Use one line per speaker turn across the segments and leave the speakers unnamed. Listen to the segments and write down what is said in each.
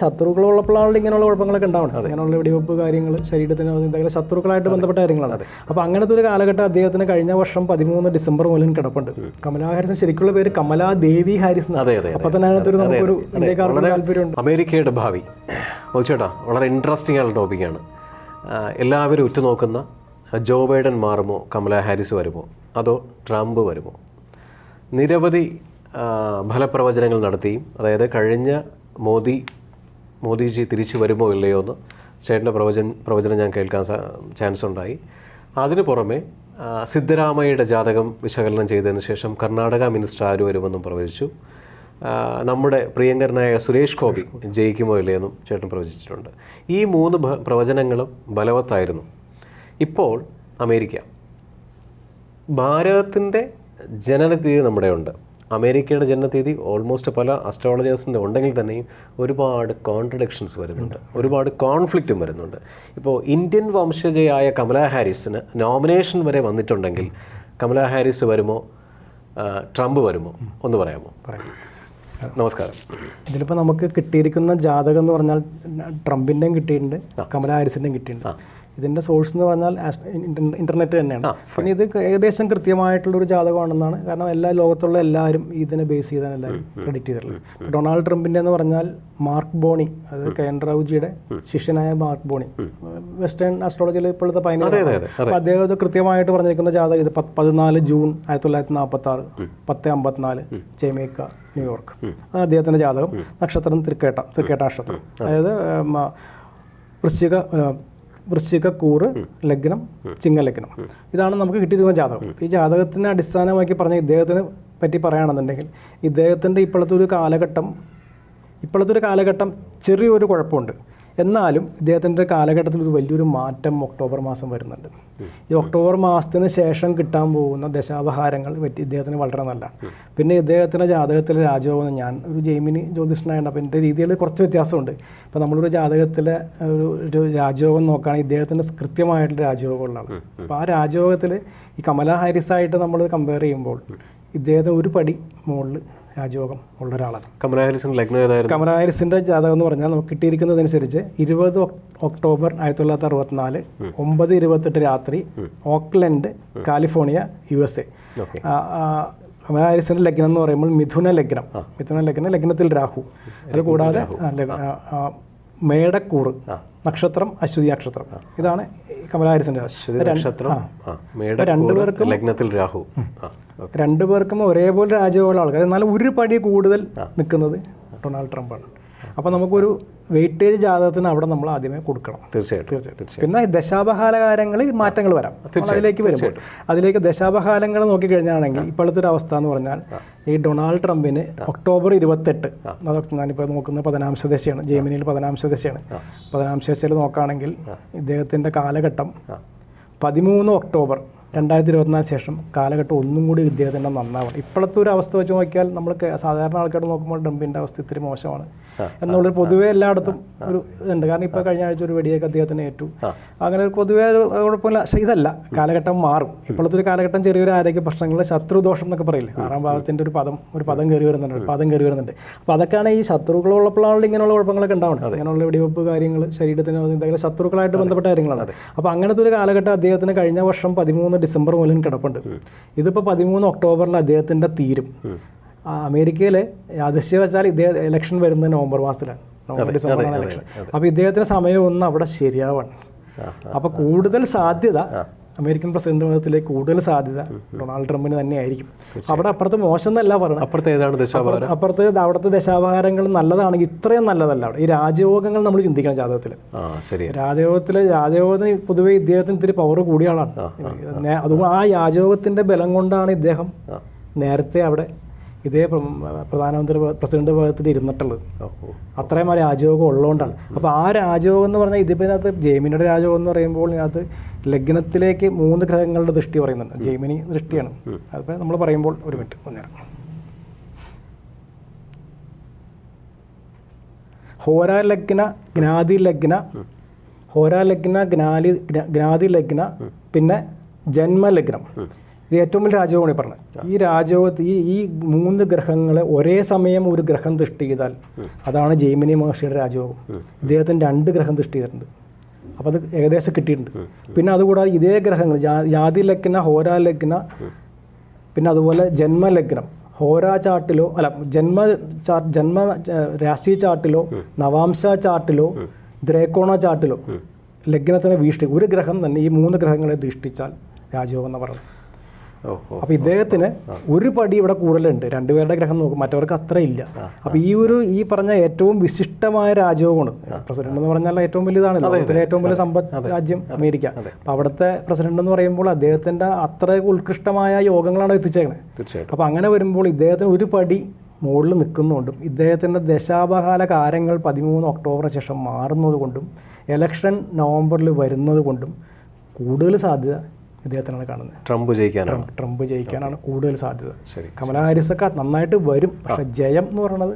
ശത്രുക്കളുള്ളപ്പോഴാണല്ലോ ഇങ്ങനെയുള്ള കുഴപ്പങ്ങളൊക്കെ ഉണ്ടാവുന്നത്. അങ്ങനെയുള്ള വെടിവെപ്പ് കാര്യങ്ങൾ ശരീരത്തിന് എന്തെങ്കിലും ശത്രുക്കളായിട്ട് ബന്ധപ്പെട്ട കാര്യങ്ങളാണ്. അപ്പോൾ അങ്ങനത്തെ ഒരു കാലഘട്ടം അദ്ദേഹത്തിന് കഴിഞ്ഞ വർഷം പതിമൂന്ന് ഡിസംബർ മുതൽ കിടപ്പുണ്ട്. കമലാ ഹാരിസിന് ശരിക്കുള്ള പേര് കമലാ ദേവി ഹാരിസ്.
അതെ അതെ
അപ്പൊ തന്നെ അതിനകത്തൊരു നമുക്കൊരു ഇന്ത്യക്കാർക്ക് താല്പര്യമുണ്ട്.
അമേരിക്കയുടെ ഭാവി. ചേട്ടാ വളരെ ഇൻട്രസ്റ്റിംഗ് ആയ ടോപ്പിക്കാണ് എല്ലാവരും ഉറ്റുനോക്കുന്ന ജോ ബൈഡൻ മാറുമോ കമലാ ഹാരിസ് വരുമോ അതോ ട്രംപ് വരുമോ? നിരവധി ഫലപ്രവചനങ്ങൾ നടത്തിയും അതായത് കഴിഞ്ഞ മോദി മോദിജി തിരിച്ചു വരുമോ ഇല്ലയോ എന്ന് ചേട്ടന്റെ പ്രവചൻ പ്രവചനം ഞാൻ കേൾക്കാൻ ചാൻസ് ഉണ്ടായി. അതിനു പുറമെ സിദ്ധരാമയ്യയുടെ ജാതകം വിശകലനം ചെയ്തതിന് ശേഷം കർണാടക മിനിസ്റ്റർ ആര് വരുമെന്നും പ്രവചിച്ചു. നമ്മുടെ പ്രിയങ്കരനായ സുരേഷ് ഗോപി ജയിക്കുമോ ഇല്ലയെന്നും ചേട്ടൻ പ്രവചിച്ചിട്ടുണ്ട്. ഈ മൂന്ന് പ്രവചനങ്ങളും ബലവത്തായിരുന്നു. ഇപ്പോൾ അമേരിക്ക. ഭാരതത്തിന്റെ ജനനതീയതി നമ്മുടെ ഉണ്ട് അമേരിക്കയുടെ ജനനതീയതി ഓൾമോസ്റ്റ് പല അസ്ട്രോളജേഴ്സിന്റെ ഉണ്ടെങ്കിൽ തന്നെയും ഒരുപാട് കോൺട്രഡിക്ഷൻസ് വരുന്നുണ്ട്. ഒരുപാട് കോൺഫ്ലിക്റ്റും വരുന്നുണ്ട്. ഇപ്പോൾ ഇന്ത്യൻ വംശജയായ കമല ഹാരിസിന് നോമിനേഷൻ വരെ വന്നിട്ടുണ്ടെങ്കിൽ കമല ഹാരിസ് വരുമോ? ട്രംപ് വരുമോ? ഒന്ന് പറയാമോ? നമസ്കാരം.
ഇതിലിപ്പോൾ നമുക്ക് കിട്ടിയിരിക്കുന്ന ജാതകം എന്ന് പറഞ്ഞാൽ ട്രംപിന്റെയും കിട്ടിയിട്ടുണ്ട് കമല ഹാരിസിന്റെയും കിട്ടിയിട്ടുണ്ട്. ഇതിന്റെ സോഴ്സ് എന്ന് പറഞ്ഞാൽ ഇന്റർനെറ്റ് തന്നെയാണ്. പിന്നെ ഇത് ഏകദേശം കൃത്യമായിട്ടുള്ളൊരു ജാതകമാണെന്നാണ്. കാരണം എല്ലാ ലോകത്തുള്ള എല്ലാവരും ഇതിനെ ബേസ് ചെയ്താണ് എല്ലാവരും ക്രെഡിറ്റ് ചെയ്തിട്ടുള്ളത്. ഡൊണാൾഡ് ട്രംപിന്റെ എന്ന് പറഞ്ഞാൽ മാർക്ക് ബോണി അത് കെൻ റൗജിയുടെ ശിഷ്യനായ മാർക്ക് ബോണി. വെസ്റ്റേൺ അസ്ട്രോളജിയിൽ ഇപ്പോഴത്തെ പൈനർ അപ്പോൾ അദ്ദേഹം ഇത് കൃത്യമായിട്ട് പറഞ്ഞിരിക്കുന്ന ജാതകം ഇത് പതിനാല് ജൂൺ ആയിരത്തി തൊള്ളായിരത്തി നാൽപ്പത്തി ആറ് പത്ത് അമ്പത്തിനാല് ജമൈക്ക ന്യൂയോർക്ക്. അതാണ് അദ്ദേഹത്തിന്റെ ജാതകം. നക്ഷത്രം തൃക്കേട്ട തൃക്കേട്ട നക്ഷത്രം അതായത് വൃശ്ചിക ആ, വൃശ്ചിക കൂറ് ലഗ്നം ചിങ്ങലഗ്നം. ഇതാണ് നമുക്ക് കിട്ടിയിരിക്കുന്ന ജാതകം. ഈ ജാതകത്തിനെ അടിസ്ഥാനമാക്കി പറഞ്ഞ ഇദ്ദേഹത്തിനെ പറ്റി പറയുകയാണെന്നുണ്ടെങ്കിൽ ഇദ്ദേഹത്തിന്റെ ഇപ്പോഴത്തെ ഒരു കാലഘട്ടം ഇപ്പോഴത്തെ ഒരു കാലഘട്ടം ചെറിയൊരു കുഴപ്പമുണ്ട്. എന്നാലും ഇദ്ദേഹത്തിന്റെ കാലഘട്ടത്തിൽ ഒരു വലിയൊരു മാറ്റം ഒക്ടോബർ മാസം വരുന്നുണ്ട്. ഈ ഒക്ടോബർ മാസത്തിന് ശേഷം കിട്ടാൻ പോകുന്ന ദശാപഹാരങ്ങൾ പറ്റി ഇദ്ദേഹത്തിന് വളരെ നല്ലതാണ്. പിന്നെ ഇദ്ദേഹത്തിന്റെ ജാതകത്തിലെ രാജയോഗം ഞാൻ ഒരു ജൈമിനി ജ്യോതിഷനായാണ് അപ്പോൾ എന്റെ രീതിയിൽ കുറച്ച് വ്യത്യാസമുണ്ട്. ഇപ്പോൾ നമ്മളൊരു ജാതകത്തിലെ ഒരു ഒരു രാജയോഗം നോക്കുകയാണെങ്കിൽ ഇദ്ദേഹത്തിന്റെ കൃത്യമായിട്ടുള്ള രാജയോഗമുള്ളതാണ് അപ്പോൾ ആ രാജയോഗത്തിൽ ഈ കമലാ ഹാരിസായിട്ട് നമ്മൾ കമ്പയർ ചെയ്യുമ്പോൾ ഇദ്ദേഹത്തിന് ഒരു പടി മുകളിൽ രാജയോഗം ഉള്ള ഒരാളാണ്
കമല ഹാരിസിന് ലഗ്നം ഏതായിരുന്നു?
കമല ഹാരിസിന്റെ ജാതകം എന്ന് പറഞ്ഞാൽ നമുക്ക് കിട്ടിയിരിക്കുന്നതനുസരിച്ച് ഇരുപത് ഒക്- ഒക്ടോബർ ആയിരത്തി തൊള്ളായിരത്തി അറുപത്തിനാല് ഒമ്പത് ഇരുപത്തെട്ട് രാത്രി Oakland California U S A
കമലഹാരിസിന്റെ
Kamala ഹാരിസിന്റെ ലഗ്നം എന്ന് പറയുമ്പോൾ മിഥുന ലഗ്നം. മിഥുന ലഗ്നം ലഗ്നത്തിൽ രാഹു. അത് മേടക്കൂറ് നക്ഷത്രം അശ്വതി നക്ഷത്രം. ഇതാണ്
കമലഹാരിസിന്റെ
രണ്ടുപേർക്കും
ലഗ്നത്തിൽ രാഹു.
രണ്ടുപേർക്കും ഒരേപോലെ രാജ്യമുള്ള ആൾക്കാർ. എന്നാൽ ഒരു പടി കൂടുതൽ നിൽക്കുന്നത് ഡൊണാൾഡ് ട്രംപാണ്. അപ്പോൾ നമുക്കൊരു വെയിറ്റേജ് ജാതകത്തിന് അവിടെ നമ്മൾ ആദ്യമേ കൊടുക്കണം.
തീർച്ചയായിട്ടും
തീർച്ചയായിട്ടും. പിന്നെ ദശാപഹാലകാലങ്ങളിൽ മാറ്റങ്ങൾ വരാം. അതിലേക്ക് വരുമ്പോൾ. അതിലേക്ക് ദശാപഹാലങ്ങൾ നോക്കിക്കഴിഞ്ഞാണെങ്കിൽ ഇപ്പോഴത്തെ ഒരു അവസ്ഥ എന്ന് പറഞ്ഞാൽ ഈ ഡൊണാൾഡ് ട്രംപിന് ഒക്ടോബർ ഇരുപത്തെട്ട് അതൊക്കെ ഞാനിപ്പോൾ നോക്കുന്ന പതിനാംശ ദശയാണ് ജെമിനിയിൽ പതിനാംശ ദശയാണ്. പതിനാംശ ദശയിൽ നോക്കുകയാണെങ്കിൽ ഇദ്ദേഹത്തിന്റെ കാലഘട്ടം പതിമൂന്ന് ഒക്ടോബർ രണ്ടായിരത്തി ഇരുപത്തിനാല് ശേഷം കാലഘട്ടം ഒന്നും കൂടി ഇദ്ദേഹത്തിന്റെ നന്നാവണം. ഇപ്പോഴത്തെ ഒരു അവസ്ഥ വെച്ച് നോക്കിയാൽ നമ്മൾ സാധാരണ ആൾക്കാർ നോക്കുമ്പോൾ ഡംപിന്റെ അവസ്ഥ ഇത്തിരി മോശമാണ്. എന്നുള്ള പൊതുവേ എല്ലായിടത്തും ഒരു ഇതുണ്ട്. കാരണം ഇപ്പോൾ കഴിഞ്ഞ ആഴ്ച ഒരു വെടിയൊക്കെ അദ്ദേഹത്തിന് ഏറ്റു. അങ്ങനെ ഒരു പൊതുവേ കുഴപ്പമില്ല. പക്ഷേ ഇതല്ല. കാലഘട്ടം മാറും. ഇപ്പോഴത്തെ ഒരു കാലഘട്ടം ചെറിയൊരു ആരോഗ്യ പ്രശ്നങ്ങൾ ശത്രുദോഷം എന്നൊക്കെ പറയില്ല? ആറാം ഭാഗത്തിന്റെ ഒരു പദം ഒരു പദം കയറി വരുന്നുണ്ട് പദം കയറി വരുന്നുണ്ട്. അപ്പോൾ അതൊക്കെയാണ് ഈ ശത്രുക്കളുള്ളപ്പോഴാണ് ഇങ്ങനെയുള്ള കുഴപ്പങ്ങളൊക്കെ ഉണ്ടാവുന്നത്. അങ്ങനെയുള്ള വെടിവെപ്പ് കാര്യങ്ങൾ ശരീരത്തിന് എന്തെങ്കിലും ശത്രുക്കളായിട്ട് ബന്ധപ്പെട്ട കാര്യങ്ങളാണ്. അപ്പോൾ അങ്ങനത്തെ ഒരു കാലഘട്ടം അദ്ദേഹത്തിന് കഴിഞ്ഞ വർഷം പതിമൂന്ന് ഡിസംബർ മുതൽ കിടപ്പുണ്ട്. ഇതിപ്പോൾ പതിമൂന്ന് ഒക്ടോബറിൽ അദ്ദേഹത്തിന്റെ തീരും. അമേരിക്കയിലെ അമേരിക്കയിൽ യാദൃശ്യം വെച്ചാൽ ഇദ്ദേഹം ഇലക്ഷൻ വരുന്നത് നവംബർ മാസത്തിലാണ്. നവംബർ ഡിസംബർ ഇലക്ഷൻ അപ്പോൾ ഇദ്ദേഹത്തിന്റെ സമയം ഒന്ന് അവിടെ ശരിയാവാണ്. അപ്പോൾ കൂടുതൽ സാധ്യത അമേരിക്കൻ പ്രസിഡന്റ് പദത്തിലേക്ക് കൂടുതൽ സാധ്യത ഡൊണാൾഡ് ട്രംപിന് തന്നെയായിരിക്കും അവിടെ അപ്പുറത്ത് മോശം എന്നല്ല പറയുന്നത്.
അപ്പുറത്തെ ഏതാണ് ദശാഭാരം
അപ്പുറത്തെ അവിടുത്തെ ദശാപഹാരങ്ങൾ നല്ലതാണെങ്കിൽ ഇത്രയും നല്ലതല്ല അവിടെ. ഈ രാജയോഗങ്ങൾ നമ്മൾ ചിന്തിക്കണം ജാതകത്തിൽ. രാജയോഗത്തിലെ രാജയോഗത്തിന് പൊതുവെ ഇദ്ദേഹത്തിന് ഇത്തിരി പവർ കൂടിയ ആളാണ്. അതുകൊണ്ട് ആ രാജയോഗത്തിന്റെ ബലം കൊണ്ടാണ് ഇദ്ദേഹം നേരത്തെ അവിടെ ഇതേ പ്ര- പ്രധാനമന്ത്രി പ്രസിഡന്റ് പദത്തിൽ ഇരുന്നിട്ടുള്ളത്. അത്രയും ആ രാജയോഗം ഉള്ളതുകൊണ്ടാണ്. അപ്പോൾ ആ രാജയോഗം എന്ന് പറഞ്ഞാൽ ഇതിനകത്ത് ജെമിനിയുടെ രാജയോഗം എന്ന് പറയുമ്പോൾ ഇതിനകത്ത് ലഗ്നത്തിലേക്ക് മൂന്ന് ഗ്രഹങ്ങളുടെ ദൃഷ്ടി പറയുന്നുണ്ട്. ജെമിനി ദൃഷ്ടിയാണ്. അതിപ്പോൾ നമ്മൾ പറയുമ്പോൾ ഒരു മിനിറ്റ് ഒന്നേരം ഹോരാ ലഗ്ന ജ്ഞാതി ലഗ്ന ഹോരാ ലഗ്ന ജ്ഞാലി ജ്ഞ- ജ്ഞാതി ലഗ്ന പിന്നെ ജന്മലഗ്നം. ഇത് ഏറ്റവും വലിയ രാജയോഗമാണ് ഈ പറഞ്ഞത്. ഈ രാജയോഗത്ത് ഈ ഈ മൂന്ന് ഗ്രഹങ്ങളെ ഒരേ സമയം ഒരു ഗ്രഹം ദൃഷ്ടി ചെയ്താൽ അതാണ് ജൈമിനി മഹർഷിയുടെ രാജയോഗം. ഇദ്ദേഹത്തിന് രണ്ട് ഗ്രഹം ദൃഷ്ടി ചെയ്തിട്ടുണ്ട്. അപ്പോൾ അത് ഏകദേശം കിട്ടിയിട്ടുണ്ട്. പിന്നെ അതുകൂടാതെ ഇതേ ഗ്രഹങ്ങൾ ജാതി ലഗ്ന ഹോരാ ലഗ്ന പിന്നെ അതുപോലെ ജന്മലഗ്നം ഹോരാ ചാർട്ടിലോ അല്ല ജന്മ ചാർട്ട് ജന്മ രാശി ചാർട്ടിലോ നവാംശ ചാർട്ടിലോ ദ്രേക്കോണ ചാർട്ടിലോ ലഗ്നത്തിനെ വീഷ്ടി ഒരു ഗ്രഹം തന്നെ ഈ മൂന്ന് ഗ്രഹങ്ങളെ ദൃഷ്ടിച്ചാൽ രാജയോഗം എന്ന് പറയുന്നത്.
ഓ
അപ്പോൾ ഇദ്ദേഹത്തിന് ഒരു പടി ഇവിടെ കൂടുതലുണ്ട്. രണ്ടുപേരുടെ ഗ്രഹം നോക്കും. മറ്റവർക്ക് അത്ര ഇല്ല. അപ്പോൾ ഈ ഒരു ഈ പറഞ്ഞ ഏറ്റവും വിശിഷ്ടമായ രാജ്യവുമാണ് പ്രസിഡന്റ് എന്ന് പറഞ്ഞാൽ ഏറ്റവും വലിയതാണ് ലോകത്തിലെ ഏറ്റവും വലിയ സമ്പദ് രാജ്യം അമേരിക്ക. അപ്പോൾ അവിടുത്തെ പ്രസിഡന്റ് എന്ന് പറയുമ്പോൾ അദ്ദേഹത്തിന്റെ അത്ര ഉത്കൃഷ്ടമായ യോഗങ്ങളാണ് എത്തിച്ചേക്കണേ.
തീർച്ചയായിട്ടും.
അപ്പോൾ അങ്ങനെ വരുമ്പോൾ ഇദ്ദേഹത്തിന് ഒരു പടി മുകളിൽ നിൽക്കുന്നതുകൊണ്ടും ഇദ്ദേഹത്തിന്റെ ദശാപകാല കാര്യങ്ങൾ പതിമൂന്ന് ഒക്ടോബറിന് ശേഷം മാറുന്നത് കൊണ്ടും ഇലക്ഷൻ നവംബറിൽ വരുന്നത് കൊണ്ടും കൂടുതൽ സാധ്യത ഇദ്ദേഹത്തിനാണ് കാണുന്നത്.
ട്രംപ് ജയിക്കാനാണ്.
ട്രംപ് ജയിക്കാനാണ് കൂടുതൽ സാധ്യത.
ശരി
കമലാ ഹാരിസൊക്കെ നന്നായിട്ട് വരും. പക്ഷെ ജയം എന്ന് പറയുന്നത്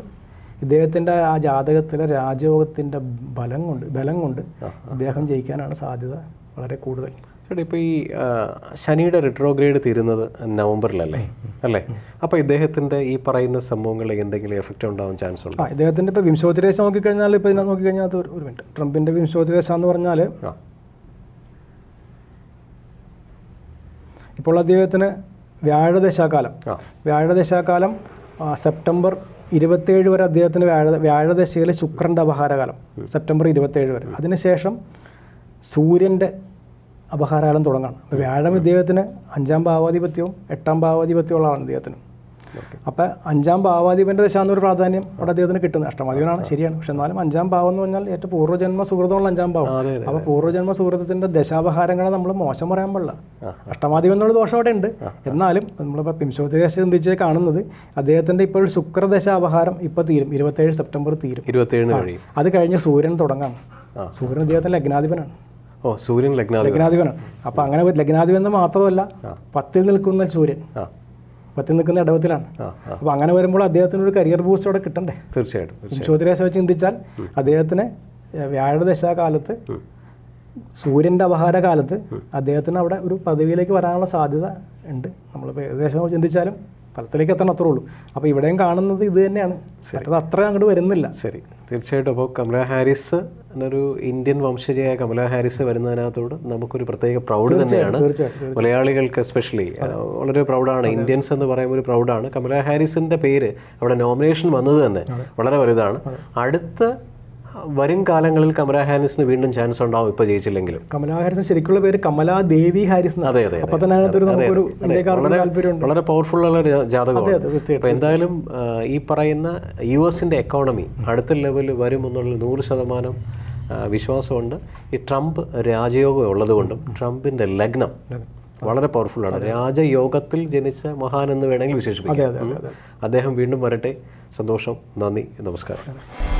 ഇദ്ദേഹത്തിന്റെ ആ ജാതകത്തിലെ രാജയോഗത്തിന്റെ ബലം കൊണ്ട് ബലം കൊണ്ട് ഇദ്ദേഹം ജയിക്കാനാണ് സാധ്യത വളരെ കൂടുതൽ.
ചേട്ടാ ഇപ്പോൾ ഈ ശനിയുടെ റിട്രോഗ്രേഡ് തീരുന്നത് നവംബറിലല്ലേ? അല്ലേ? അപ്പോൾ ഇദ്ദേഹത്തിന്റെ ഈ പറയുന്ന സംഭവങ്ങളിൽ എന്തെങ്കിലും എഫക്റ്റ് ഉണ്ടാവാൻ ചാൻസ് ഉണ്ടോ?
ഇദ്ദേഹത്തിന്റെ ഇപ്പോൾ വിംശോത്തിരേശ നോക്കിക്കഴിഞ്ഞാൽ ഇപ്പോൾ ഇതിനകത്ത് നോക്കിക്കഴിഞ്ഞാൽ ഒരു മിനിറ്റ് ട്രംപിന്റെ വിംശോത്തിരേശ എന്ന് പറഞ്ഞാൽ ഇപ്പോൾ അദ്ദേഹത്തിന് വ്യാഴദശാകാലം. വ്യാഴദശാകാലം സെപ്റ്റംബർ ഇരുപത്തേഴ് വരെ അദ്ദേഹത്തിന് വ്യാഴ വ്യാഴദശയിൽ ശുക്രന്റെ അപഹാരകാലം. സെപ്റ്റംബർ ഇരുപത്തേഴ് വരെ. അതിനുശേഷം സൂര്യന്റെ അപഹാരകാലം തുടങ്ങാണ്. വ്യാഴം ഇദ്ദേഹത്തിന് അഞ്ചാം ഭാവാധിപത്യവും എട്ടാം ഭാവാധിപത്യവും ഉള്ളതാണ് ഇദ്ദേഹത്തിന്. അപ്പോൾ അഞ്ചാം ഭാവാധിപന്റെ ദശ എന്നൊരു പ്രാധാന്യം അവിടെ അദ്ദേഹത്തിന് കിട്ടുന്നത്. അഷ്ടമാധിപനാണ്. ശരിയാണ്. പക്ഷെ എന്നാലും അഞ്ചാം ഭാവം എന്ന് പറഞ്ഞാൽ ഏറ്റവും പൂർവജന്മ സുഹൃതമുള്ള അഞ്ചാം ഭാവം. അപ്പോൾ പൂർവജന്മ സുഹൃത്തത്തിന്റെ ദശാപഹാരങ്ങളെ നമ്മൾ മോശം പറയാൻ പാടില്ല. അഷ്ടമാധിപം എന്നുള്ള ദോഷം അവിടെ ഉണ്ട്. എന്നാലും നമ്മളിപ്പോൾ പിംശോത്തിരേശ ചിന്തിച്ച് കാണുന്നത് അദ്ദേഹത്തിന്റെ ഇപ്പോൾ ശുക്രദശ അപഹാരം ഇപ്പോൾ തീരും. ഇരുപത്തേഴ് സെപ്റ്റംബർ തീരും.
ഇരുപത്തേഴ്
അത് കഴിഞ്ഞ് സൂര്യൻ തുടങ്ങാം സൂര്യൻ അദ്ദേഹത്തിന്റെ ലഗ്നാധിപനാണ്.
ഓ സൂര്യൻ
ലഗ്നാധിപനാണ്. അപ്പോൾ അങ്ങനെ ഒരു ലഗ്നാധിപൻ എന്ന് മാത്രമല്ല പത്തിൽ നിൽക്കുന്ന സൂര്യൻ. പത്തിൽ നിൽക്കുന്ന ഇടവത്തിലാണ്. അപ്പോൾ അങ്ങനെ വരുമ്പോൾ അദ്ദേഹത്തിന് ഒരു കരിയർ ബൂസ്റ്റ് അവിടെ കിട്ടണ്ടേ?
തീർച്ചയായിട്ടും
ജ്യോതിരാശ വെച്ച് ചിന്തിച്ചാൽ അദ്ദേഹത്തിന് വ്യാഴദശാകാലത്ത് സൂര്യന്റെ അപഹാര കാലത്ത് അദ്ദേഹത്തിന് അവിടെ ഒരു പദവിയിലേക്ക് വരാനുള്ള സാധ്യത ഉണ്ട്. നമ്മളിപ്പോൾ ഏകദേശം ചിന്തിച്ചാലും ഫലത്തിലേക്ക് എത്തണം അത്രേ ഉള്ളൂ. അപ്പോൾ ഇവിടെയും കാണുന്നത് ഇത് തന്നെയാണ്. അത്ര അങ്ങോട്ട് വരുന്നില്ല.
ശരി. തീർച്ചയായിട്ടും. അപ്പോൾ കമല ഹാരിസ് എന്നൊരു ഇന്ത്യൻ വംശജയായ കമല ഹാരിസ് വരുന്നതിനകത്തോട് നമുക്കൊരു പ്രത്യേക പ്രൗഡ് തന്നെയാണ്. മലയാളികൾക്ക് എസ്പെഷ്യലി വളരെ പ്രൗഡാണ്. ഇന്ത്യൻസ് എന്ന് പറയുമ്പോൾ ഒരു പ്രൗഡാണ്. കമല ഹാരിസിന്റെ പേര് അവിടെ നോമിനേഷൻ വന്നത് തന്നെ വളരെ വലുതാണ്. അടുത്ത വരും കാലങ്ങളിൽ കമലാ ഹാരിസിന് വീണ്ടും ചാൻസ് ഉണ്ടാവും ഇപ്പോൾ ജയിച്ചില്ലെങ്കിലും.
കമലാ ഹാരിസിന് ശരിക്കുള്ള പേര് കമലാ ദേവി ഹാരിസ്.
അതെ അതെ
അപ്പോൾ തന്നെ അതിനകത്തൊരു നമുക്കൊരു ഇന്ത്യക്കാർക്ക്
വളരെ
താല്പര്യമുണ്ട്.
വളരെ പവർഫുൾ ഉള്ള ഒരു ജാതകമാണ്. അപ്പോൾ എന്തായാലും ഈ പറയുന്ന യു എസിന്റെ എക്കോണമി അടുത്ത ലെവലിൽ വരുമെന്നുള്ള നൂറ് ശതമാനം വിശ്വാസമുണ്ട്. ഈ ട്രംപ് രാജയോഗം ഉള്ളതുകൊണ്ടും ട്രംപിന്റെ ലഗ്നം വളരെ പവർഫുള്ളാണ് രാജയോഗത്തിൽ ജനിച്ച മഹാൻ എന്ന് വേണമെങ്കിൽ വിശേഷിപ്പിക്കാം. അദ്ദേഹം വീണ്ടും വരട്ടെ. സന്തോഷം. നന്ദി. നമസ്കാരം.